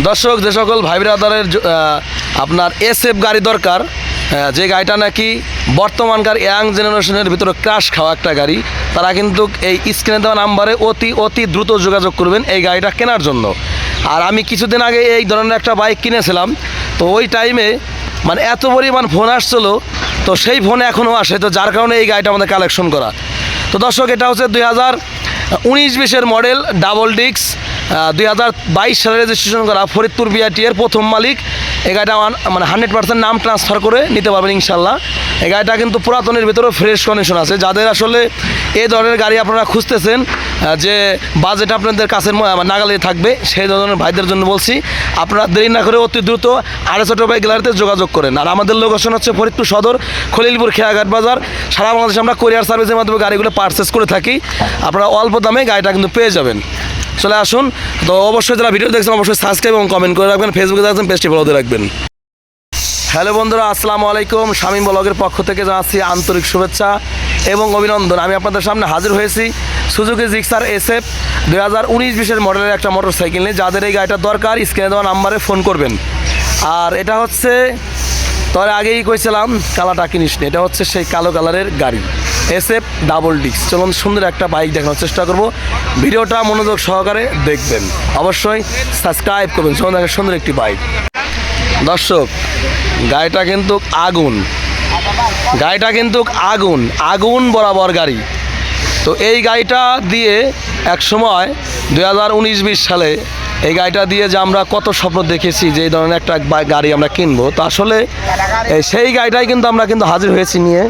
দর্শক, যে সকল ভাই ব্রাদারের আপনার এসএফ গাড়ি দরকার যে গাড়িটা নাকি বর্তমানকার ইয়াং জেনারেশনের ভিতরে ক্রাশ খাওয়া একটা গাড়ি, তারা কিন্তু এই স্ক্রিনে দেওয়া নাম্বারে অতি অতি দ্রুত যোগাযোগ করবেন এই গাড়িটা কেনার জন্য। আর আমি কিছুদিন আগে এই ধরনের একটা বাইক কিনেছিলাম, তো ওই টাইমে মানে এত পরিমাণ ফোন আসছিল, তো সেই ফোনে এখনও আসে, তো যার কারণে এই গাড়িটা আমাদের কালেকশন করা। তো দর্শক, এটা হচ্ছে দুই হাজার উনিশ বিশের মডেল ডাবল ডিক্স দুই হাজার বাইশ সালে রেজিস্ট্রেশন করা ফরিদপুর বিআরটি এর প্রথম মালিক। এই গাড়িটা মানে হান্ড্রেড পার্সেন্ট নাম ট্রান্সফার করে নিতে পারবেন ইনশাল্লাহ এই গাড়িটা কিন্তু পুরাতনের ভিতরে ফ্রেশ কন্ডিশন আছে। যাদের আসলে এই ধরনের গাড়ি আপনারা খুঁজতেছেন যে বাজেট আপনাদের কাছে নাগালে থাকবে, সেই ধরনের ভাইদের জন্য বলছি, আপনারা দেরি না করে অতি দ্রুত আড়াইশো টাকা গ্যালারিতে যোগাযোগ করেন। আর আমাদের লোকেশন হচ্ছে ফরিদপুর সদর, খলিলপুর খেয়াঘাট বাজার। সারা বাংলাদেশে আমরা কোরিয়ার সার্ভিসের মাধ্যমে গাড়িগুলো পারচেস করে থাকি। আপনারা অল্প দামে গাড়িটা কিন্তু পেয়ে যাবেন। চলে আসুন। তো অবশ্যই যারা ভিডিও দেখছেন, অবশ্যই সাবস্ক্রাইব এবং কমেন্ট করে রাখবেন। ফেসবুকে দেখছেন পেজটি ফলো দিয়ে রাখবেন। হ্যালো বন্ধুরা, আসসালামু আলাইকুম। শামীম ব্লগের পক্ষ থেকে জানাচ্ছি আন্তরিক শুভেচ্ছা এবং অভিনন্দন। আমি আপনাদের সামনে হাজির হয়েছি সুজুকি জিক্সার এসএফ দুই হাজার উনিশ বিশের মডেলের একটা মোটর সাইকেল নিয়ে। যাদের এই গাড়িটা দরকার স্ক্রিনে দেওয়া নাম্বারে ফোন করবেন। আর এটা হচ্ছে, তোর আগেই কইছিলাম, কালাটা কিনিস নি। এটা হচ্ছে সেই কালো কালারের গাড়ি। এসএফ ডাবল ডিক্স চলুন সুন্দর একটা বাইক দেখানোর চেষ্টা করব। ভিডিওটা মনোযোগ সহকারে দেখবেন। অবশ্যই সাবস্ক্রাইব করবেন। চলুন দেখেন সুন্দর একটি বাইক। দর্শক, গাড়িটা কিন্তু আগুন। গাড়িটা কিন্তু আগুন। আগুন বরাবর গাড়ি। তো এই গাড়িটা দিয়ে এক সময় দু হাজার উনিশ বিশ সালে এই গাড়িটা দিয়ে যে আমরা কত স্বপ্ন দেখেছি যে এই ধরনের একটা গাড়ি আমরা কিনবো। তো আসলে সেই গাড়িটাই কিন্তু আমরা কিন্তু হাজির হয়েছি নিয়ে।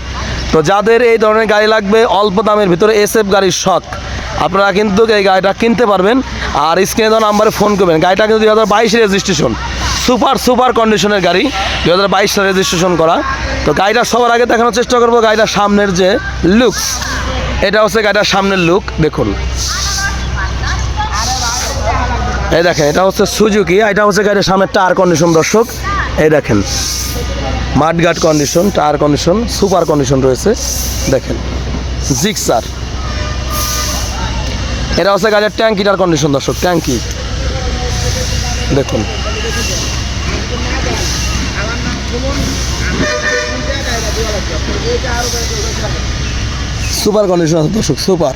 তো যাদের এই ধরনের গাড়ি লাগবে, অল্প দামের ভিতরে এসএফ গাড়ির শখ, আপনারা কিন্তু এই গাড়িটা কিনতে পারবেন। আর স্ক্রিনে দেওয়া নাম্বারে ফোন করবেন। গাড়িটা কিন্তু দুই হাজার বাইশ রেজিস্ট্রেশন সুপার সুপার কন্ডিশনের গাড়ি, দুই হাজার বাইশ সালে রেজিস্ট্রেশন করা। তো গাড়িটা সবার আগে দেখানোর চেষ্টা করব গাড়িটার সামনের যে লুকস এটা হচ্ছে গাড়িটার সামনের লুক দেখুন। এই দেখেন, এটা হচ্ছে সুজুকি এটা হচ্ছে গাড়ির সামনে টায়ার কন্ডিশন দর্শক। এই দেখেন, মাঠঘাট condition tyre condition super condition রয়েছে। দেখেন, জিক্সার। এটা হচ্ছে গাড়ির ট্যাঙ্কিটার কন্ডিশন দর্শক, ট্যাঙ্কি। দেখুন। সুপার কন্ডিশন আছে, দর্শক, সুপার।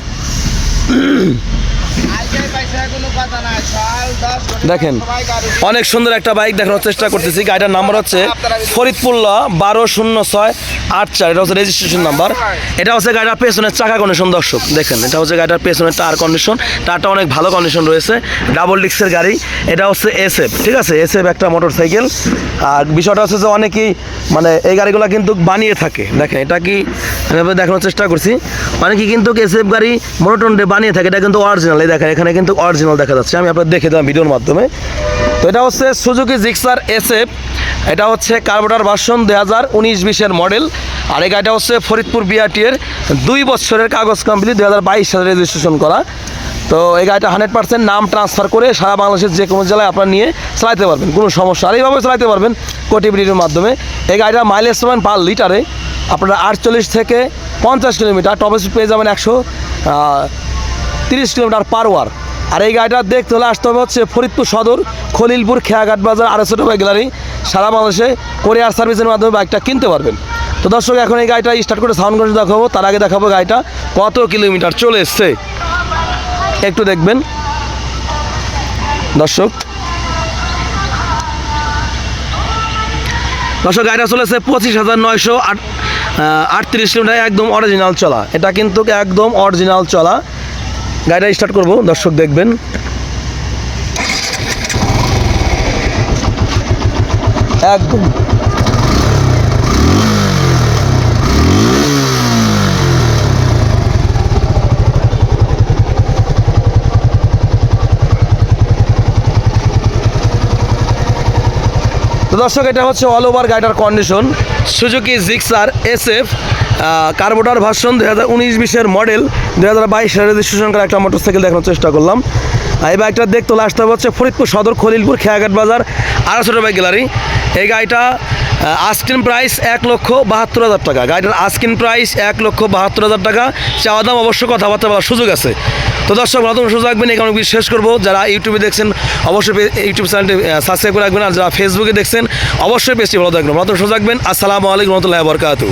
দেখেন, অনেক সুন্দর একটা বাইক দেখানোর চেষ্টা করতেছি। গাড়িটার নাম্বার হচ্ছে ফরিদপুর ল বারো শূন্য ছয় আট চার। এটা হচ্ছে রেজিস্ট্রেশন নাম্বার এটা হচ্ছে গাড়িটার পেছনের চাকা কন্ডিশন দর্শক, দেখেন, এটা হচ্ছে গাড়িটার পেছনের টায়ার কন্ডিশন টায়ারটা অনেক ভালো কন্ডিশন রয়েছে। ডাবল ডিক্সের গাড়ি। এটা হচ্ছে এসএফ ঠিক আছে? এসএফ একটা মোটর সাইকেল আর বিষয়টা হচ্ছে যে অনেকেই মানে এই গাড়িগুলো কিন্তু বানিয়ে থাকে। দেখেন, এটা কি দেখানোর চেষ্টা করছি। অনেকে কিন্তু এসএফ গাড়ি মোনোটনডে বানিয়ে থাকে, এটা কিন্তু অরিজিনাল এই দেখেন, এখানে কিন্তু অরিজিনাল দেখা যাচ্ছে, আমি আপনার দেখে দিলাম ভিডিওর মাধ্যমে। তো এটা হচ্ছে সুজুকি জিক্সার এসএফ, এটা হচ্ছে কার্বোটার ভার্সন দুই হাজার উনিশ বিশের মডেল, আর এই গাড়িটা হচ্ছে ফরিদপুর বিআরটি এর দুই বছরের কাগজ কমপ্লিট দুই হাজার বাইশ সালে রেজিস্ট্রেশন করা। তো এই গাড়িটা হান্ড্রেড পার্সেন্ট নাম ট্রান্সফার করে সারা বাংলাদেশের যে কোনো জেলায় আপনার নিয়ে চালাতে পারবেন, কোনো সমস্যা আর এইভাবে চালাতে পারবেন কোটিভিটির মাধ্যমে। এই গাড়িটা মাইলেজ পাবেন পার লিটারে আপনারা আটচল্লিশ থেকে পঞ্চাশ কিলোমিটার টপ স্পিড পেয়ে যাবেন একশো তিরিশ কিলোমিটার পার ওয়ার আর এই গাড়িটা দেখতে হলে আসতে হবে হচ্ছে ফরিদপুর সদর, খলিলপুর খেয়াঘাট বাজার আড়াইশো টাকা গ্যালারি। সারা বাংলাদেশে কোরিয়ার সার্ভিসের মাধ্যমে বাইকটা কিনতে পারবেন। তো দর্শক, এখন এই গাড়িটা স্টার্ট করে সাউন্ড করে দেখাবো। তার আগে দেখাবো গাড়িটা, কত কিলোমিটার চলে এসছে। একটু দেখবেন। দর্শক। দর্শক, গাড়িটা চলে চলেছে পঁচিশ হাজার নয়শো আট আটত্রিশ কিলোমিটার একদম অরিজিনাল চলা। এটা কিন্তু একদম অরিজিনাল চলা। গাড়িটা স্টার্ট করব, দর্শক দেখবেন। একদম। দর্শক, এটা হচ্ছে অল ওভার গাড়িটার condition Suzuki Gixxer S F carburettor version দুই হাজার উনিশ বিশের মডেল দুই হাজার বাইশ রেজিস্ট্রেশন করা একটা মোটরসাইকেল দেখানোর চেষ্টা করলাম। এই বাইকটা দেখতে হলে আসতে হচ্ছে ফরিদপুর সদর, খলিলপুর, খেয়াঘাট বাজার, আড়াইশো টাকা গ্যালারি এই গাড়িটা আস্কিন প্রাইস এক লক্ষ বাহাত্তর হাজার টাকা। গাড়িটার আস্কিন প্রাইস এক লক্ষ বাহাত্তর হাজার টাকা। চাওয়া দাম অবশ্য কথাবার্তা বলার সুযোগ আছে। তো দর্শক নতুন সুযোগ রাখবেন এই কারণে শেষ করব। যারা ইউটিউবে দেখছেন, অবশ্যই ইউটিউব চ্যানেলটি সাবস্ক্রাইব করে রাখবেন। আর যারা ফেসবুকে দেখছেন, অবশ্যই পেজটি ভালো থাকবেন। নতুন সুযোগ রাখবেন আসসালামু আলাইকুম রহমতুল্লাহ বরকাতু